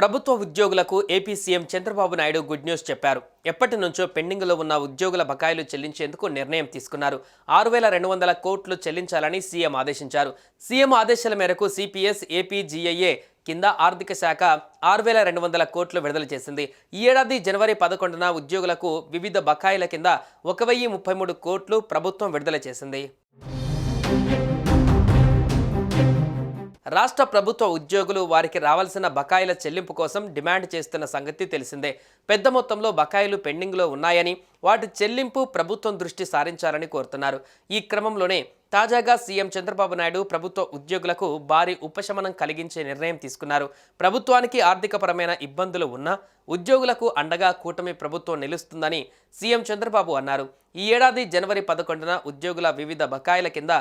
ప్రభుత్వ ఉద్యోగులకు AP CM Chandrababu Naidu good news చెప్పారు. ఎప్పటి నుంచో పెండింగ్లో ఉన్న ఉద్యోగుల బకాయిలు చెల్లించేందుకు నిర్ణయం తీసుకున్నారు. ఆరు వేల రెండు వందల కోట్లు చెల్లించాలని సీఎం ఆదేశించారు. సీఎం ఆదేశాల మేరకు సిపిఎస్ ఏపీజీఐఏ కింద ఆర్థిక శాఖ ఆరు వేల రెండు వందల కోట్లు విడుదల చేసింది. ఈ ఏడాది జనవరి పదకొండున ఉద్యోగులకు వివిధ బకాయిల కింద ఒక వెయ్యి ముప్పై మూడు కోట్లు ప్రభుత్వం విడుదల చేసింది. రాష్ట్ర ప్రభుత్వ ఉద్యోగులు వారికి రావాల్సిన బకాయిల చెల్లింపు కోసం డిమాండ్ చేస్తున్న సంగతి తెలిసిందే. పెద్ద మొత్తంలో బకాయిలు పెండింగ్లో ఉన్నాయని వాటి చెల్లింపు ప్రభుత్వం దృష్టి సారించాలని కోరుతున్నారు. ఈ క్రమంలోనే తాజాగా సీఎం చంద్రబాబు నాయుడు ప్రభుత్వ ఉద్యోగులకు భారీ ఉపశమనం కలిగించే నిర్ణయం తీసుకున్నారు. ప్రభుత్వానికి ఆర్థికపరమైన ఇబ్బందులు ఉన్నా ఉద్యోగులకు అండగా కూటమి ప్రభుత్వం నిలుస్తుందని సీఎం చంద్రబాబు అన్నారు. ఈ ఏడాది జనవరి పదకొండున ఉద్యోగుల వివిధ బకాయిల కింద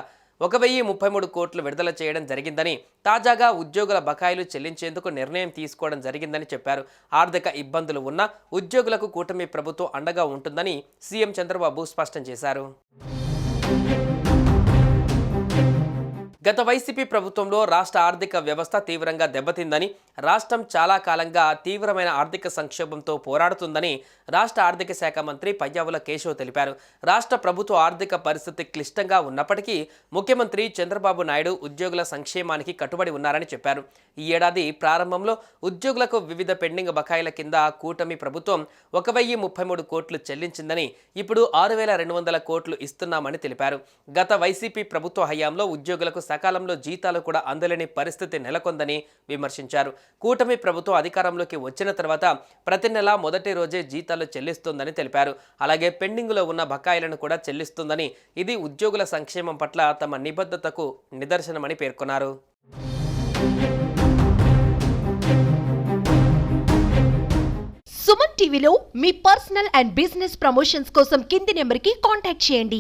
ఒక వెయ్యి ముప్పై మూడు కోట్లు విడుదల చేయడం జరిగిందని తాజాగా ఉద్యోగుల బకాయిలు చెల్లించేందుకు నిర్ణయం తీసుకోవడం జరిగిందని చెప్పారు. ఆర్థిక ఇబ్బందులు ఉన్న ఉద్యోగులకు కూటమి ప్రభుత్వం అండగా ఉంటుందని సీఎం చంద్రబాబు స్పష్టం చేశారు. గత వైసీపీ ప్రభుత్వంలో రాష్ట్ర ఆర్థిక వ్యవస్థ తీవ్రంగా దెబ్బతిందని రాష్ట్రం చాలా కాలంగా తీవ్రమైన ఆర్థిక సంక్షోభంతో పోరాడుతుందని రాష్ట్ర ఆర్థిక శాఖ మంత్రి పయ్యావుల కేశవ్ తెలిపారు. రాష్ట్ర ప్రభుత్వ ఆర్థిక పరిస్థితి క్లిష్టంగా ఉన్నప్పటికీ ముఖ్యమంత్రి చంద్రబాబు నాయుడు ఉద్యోగుల సంక్షేమానికి కట్టుబడి ఉన్నారని చెప్పారు. ఈ ఏడాది ప్రారంభంలో ఉద్యోగులకు వివిధ పెండింగ్ బకాయిల కింద కూటమి ప్రభుత్వం ఒక వెయ్యి ముప్పై మూడు కోట్లు చెల్లించిందని ఇప్పుడు ఆరు వేల రెండు వందల కోట్లు ఇస్తున్నామని తెలిపారు. గత వైసీపీ ప్రభుత్వ హయాంలో ఉద్యోగులకు సకాలంలో జీతాలు కూడా అందలేని పరిస్థితి నెలకొందని విమర్శించారు. కూటమి ప్రభుత్వం అధికారంలోకి వచ్చిన తర్వాత ప్రతి నెల మొదటి రోజే జీతాలు చెల్లిస్తుందని తెలిపారు. అలాగే పెండింగ్లో ఉన్న బకాయిలను కూడా చెల్లిస్తుందని ఇది ఉద్యోగుల సంక్షేమం పట్ల తమ నిబద్ధతకు నిదర్శనమని పేర్కొన్నారు. సుమన్ టీవీలో మీ పర్సనల్ అండ్ బిజినెస్ ప్రమోషన్స్ కోసం కింది నెంబర్కి కాంటాక్ట్ చేయండి.